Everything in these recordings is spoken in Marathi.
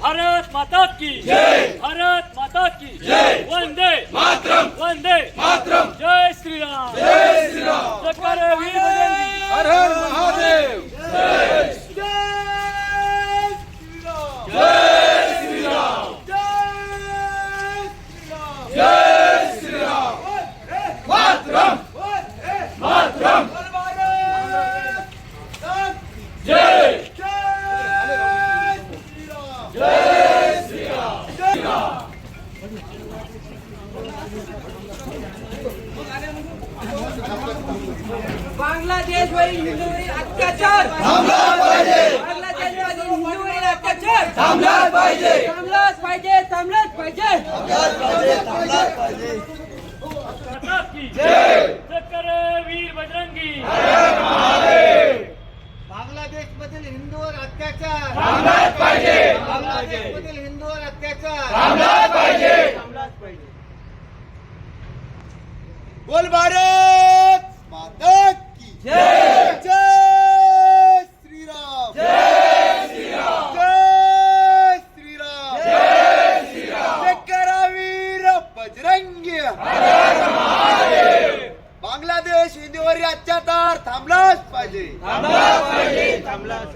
भारत माता की जय भारत माता की जय वंदे मातरम वंदे मातरम जय श्री राम जय श्री राम वीर हर हर महादेव बांगलादेश वरील हिंदूवरील अत्याचार. बांगलादेश वरील हिंदूवरील अत्याचार. थांबलाच पाहिजे. थांबलाच पाहिजे थांबलाच पाहिजे. माता की जय. जयकारे वीर बजरंगी. बांगलादेश मधील हिंदूवर अत्याचार. थांबलाच पाहिजे. बांगलादेश मधील हिंदूवर अत्याचार. थांबलाच पाहिजे. थांबलाच पाहिजे. बोल भारत माता की जय जय श्रीराम जय श्रीराम जय श्रीराम जय श्रीराम जय वीर बजरंगी बांगलादेश हिंदूवरील अत्याचार थांबलाच पाहिजे थांबलाच पाहिजे थांबलाच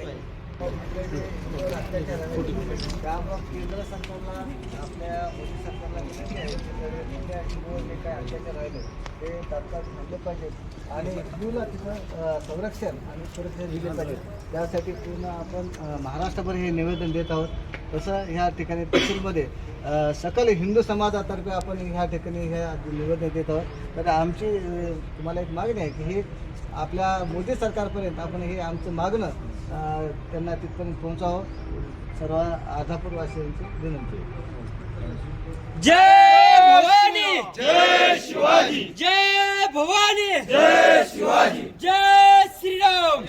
त्यामुळं केंद्र सरकारला आपल्या मोदी सरकारला विनंती आहे की जर जे काय अत्याचार राहिले ते तात्काळ थांबले पाहिजेत आणि हिंदूला तिथं संरक्षण आणि सुरक्षा दिले पाहिजे त्यासाठी पूर्ण आपण अ, महाराष्ट्रभर हे निवेदन देत आहोत. तसं ह्या ठिकाणी तहसीलमध्ये सकल हिंदू समाजातर्फे आपण ह्या ठिकाणी ह्या निवेदन देत आहोत. तर आमची तुम्हाला एक मागणी आहे की हे आपल्या मोदी सरकारपर्यंत आपण हे आमचं मागणं त्यांना तिथपर्यंत पोहोचावं. सर्व आधापूरवासियांची विनंती जय भवानी! जय शिवाजी! जय भवानी! जय शिवाजी! जय श्रीराम!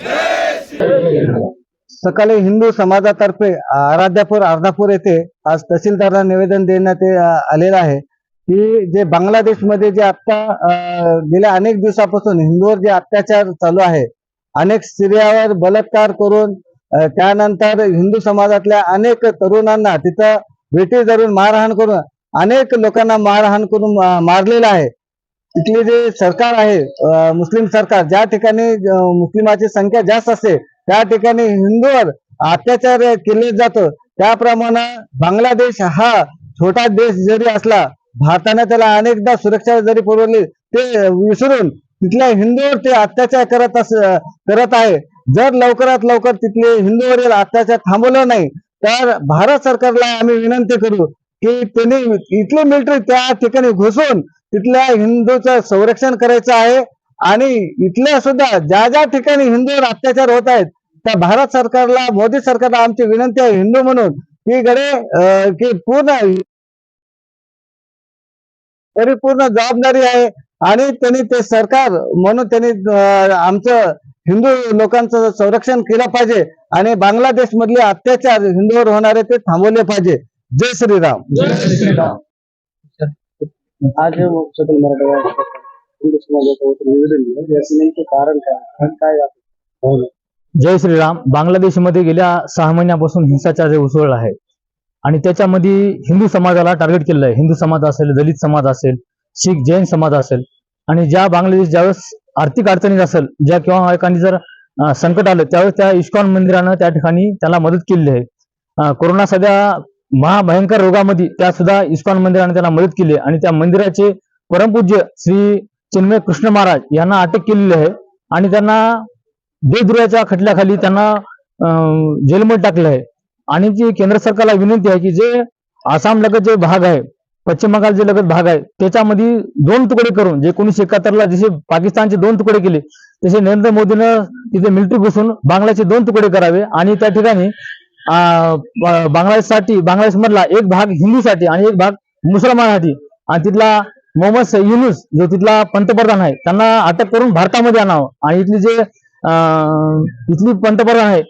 सकाळी हिंदू समाजातर्फे आराध्यापूर अर्धापूर येथे आज तहसीलदारांना निवेदन देण्यात आलेलं आहे. की जे बांगलादेशमध्ये जे आता गेल्या अनेक दिवसापासून हिंदूवर जे अत्याचार चालू आहे अनेक स्त्रियावर बलात्कार करून त्यानंतर हिंदू समाजातल्या अनेक तरुणांना तिथं भेटी धरून मारहाण करून अनेक लोकांना मारहाण करून मारलेलं आहे. इथले जे सरकार आहे मुस्लिम सरकार ज्या ठिकाणी मुस्लिमाची संख्या जास्त असते त्या ठिकाणी हिंदूवर अत्याचार केले जातो. त्याप्रमाणे बांगलादेश हा छोटा देश जरी असला भारताने त्याला अनेकदा सुरक्षा जरी पुरवली ते विसरून तिथल्या हिंदूवर ते अत्याचार करत अस करत आहे. जर लवकरात लवकर तिथले हिंदूवरील अत्याचार थांबवलं नाही तर भारत सरकारला आम्ही विनंती करू की त्यांनी इथली मिलिटरी त्या ठिकाणी घुसून तिथल्या हिंदूचं संरक्षण करायचं आहे. आणि इथल्या सुद्धा ज्या ज्या ठिकाणी हिंदूवर अत्याचार होत आहेत त्या भारत सरकारला मोदी सरकारला आमची विनंती आहे हिंदू म्हणून की गडे की पूर्ण परिपूर्ण जबाबदारी आहे आणि त्यांनी ते सरकार म्हणून त्यांनी आमचं हिंदू लोकांचं संरक्षण केलं पाहिजे आणि बांगलादेश मधले अत्याचार हिंदूवर होणारे ते थांबवले पाहिजे. जय श्रीराम. आज सकल मराठा कारण काय काय जय श्रीराम. बांगलादेशमध्ये गेल्या सहा महिन्यापासून हिंसाचार जे उसळला आहे आणि त्याच्यामध्ये हिंदू समाजाला टार्गेट केलेलं आहे. हिंदू समाज असेल दलित समाज असेल शीख जैन समाज असेल आणि ज्या बांगलादेश ज्यावेळेस आर्थिक अडचणीत असेल ज्या किंवा एखादी जर संकट आलं त्यावेळेस त्या इस्कॉन मंदिरानं त्या ठिकाणी त्याला मदत केलेली आहे. कोरोना सध्या महाभयंकर रोगामध्ये त्या सुद्धा इस्कॉन मंदिराने त्याला मदत केली आणि त्या मंदिराचे परमपूज्य श्री चिन्मय कृष्ण महाराज यांना अटक केलेली आहे आणि त्यांना देशद्रोहाच्या खटल्याखाली त्यांना अं, जेलमध्ये टाकलं आहे. आणि जी केंद्र सरकारला विनंती आहे की जे आसाम लगत जे भाग आहे पश्चिम बंगाल जे लगत भाग आहे त्याच्यामध्ये दोन तुकडे करून जे एकोणीशे एकाहत्तरला जसे पाकिस्तानचे दोन तुकडे केले तसे नरेंद्र मोदीनं तिथे मिलिटरी घुसून बांगलाचे दोन तुकडे करावे आणि त्या ठिकाणी बांगलादेशसाठी बांगलादेश मधला एक भाग हिंदूसाठी आणि एक भाग मुसलमानासाठी आणि तिथला मोहम्मद युनुस जो तिथला पंतप्रधान आहे त्यांना अटक करून भारतामध्ये आणावं. आणि इथली जे इथली पंतप्रधान आहे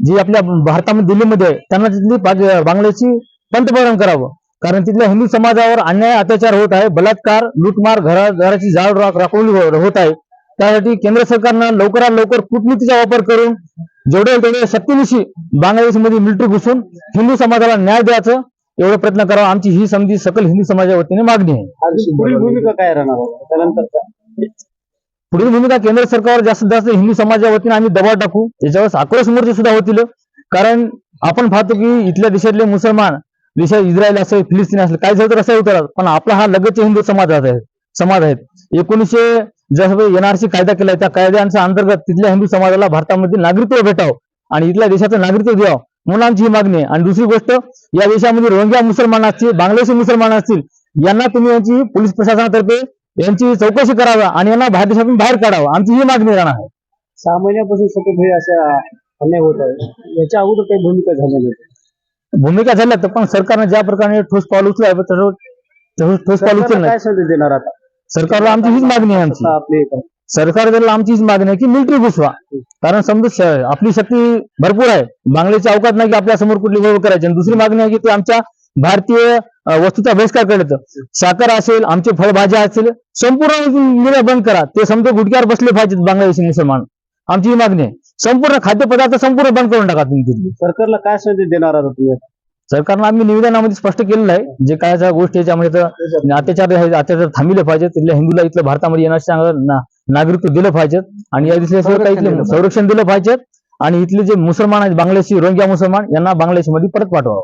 जी आपल्या भारतामध्ये दिल्लीमध्ये आहे त्यांना तिथली पाक- बांगलादेशची पंतप्रधान करावं. कारण तिथल्या हिंदू समाजावर अन्याय अत्याचार होत आहे बलात्कार लूटमार घरा घराची जाळ राखवली हो, होत आहे. त्यासाठी केंद्र सरकारनं लवकरात लवकर कूटनीतीचा वापर करून जेवढे तेवढे शक्तीनिशी बांगलादेशमध्ये मिलिटरी घुसून हिंदू समाजाला न्याय द्यायचं एवढा प्रयत्न करावा. आमची ही समजी सकल हिंदू समाजाच्या वतीने मागणी आहे. पुढील भूमिका काय राहणार? त्यानंतर पुढील भूमिका केंद्र सरकारवर जास्तीत जास्त हिंदू समाजाच्या वतीने आम्ही दबाव टाकू. त्याच्यावर आक्रोश मोर्चे सुद्धा होतील. कारण आपण पाहतो की इथल्या देशातले मुसलमान देशात इस्रायल असेल फिलिस्तीन असेल काय झालं तर असं होतं. पण आपला हा लगतचे हिंदू समाज आहे. समाज आहेत एकोणीसशे जसं एनआरसी कायदा केलाय त्या कायद्यांच्या अंतर्गत तिथल्या हिंदू समाजाला भारतामध्ये नागरिकत्व भेटावं आणि इथल्या देशाचं नागरिकत्व द्यावं. ही मागणी आहे. आणि दुसरी गोष्ट या देशामध्ये रोहिंग्या मुसलमान असतील बांगलादेशी मुसलमान असतील यांना तुम्ही यांची पोलीस प्रशासनातर्फे यांची चौकशी करावा आणि यांना बाहेर देशातून बाहेर काढावं. आमची ही मागणी राहणार आहे. सहा महिन्यापासून सतत हे अशा अन्याय होत आहे याच्या अगोदर काही भूमिका झाल्या नाही भूमिका झाल्या तर पण सरकारने ज्या प्रकारे ठोस पाऊल उचलाय ठोस पाऊल काय संधी देणार आता? सरकारला आमची हीच मागणी आहे आमची. आपले एक- सरकारला आमची हीच मागणी आहे की मिलिटरी घुसवा. कारण समजा आपली शक्ती भरपूर आहे. बांगलेची अवकात नाही की आपल्यासमोर कुठली गोळ करायची. आणि दुसरी मागणी आहे की ते आमच्या भारतीय वस्तूचा बहिष्कार करत. साखर असेल आमचे फळभाज्या असतील संपूर्ण बंद करा. ते समजा गुटक्यावर बसले पाहिजेत बांगलादेशी मुसलमान. आमची ही मागणी आहे. संपूर्ण खाद्यपदार्थ संपूर्ण बंद करून टाका तुम्ही तिथले सरकारला काय संधी देणार आता तुम्ही? सरकारनं आम्ही निवेदनामध्ये स्पष्ट केलेलं आहे. जे काय ज्या गोष्टी याच्यामध्ये अत्याचार अत्याचार थांबले पाहिजेत. तिथल्या हिंदूला इथलं भारतामध्ये येण्याचं नागरिकत्व दिलं पाहिजे आणि या दिसल्या काही संरक्षण दिलं संरक्षण दिलं पाहिजे आणि इथले जे मुसलमान आहेत बांगलादेशी रोहिंग्या मुसलमान यांना बांगलादेशमध्ये परत पाठवावं.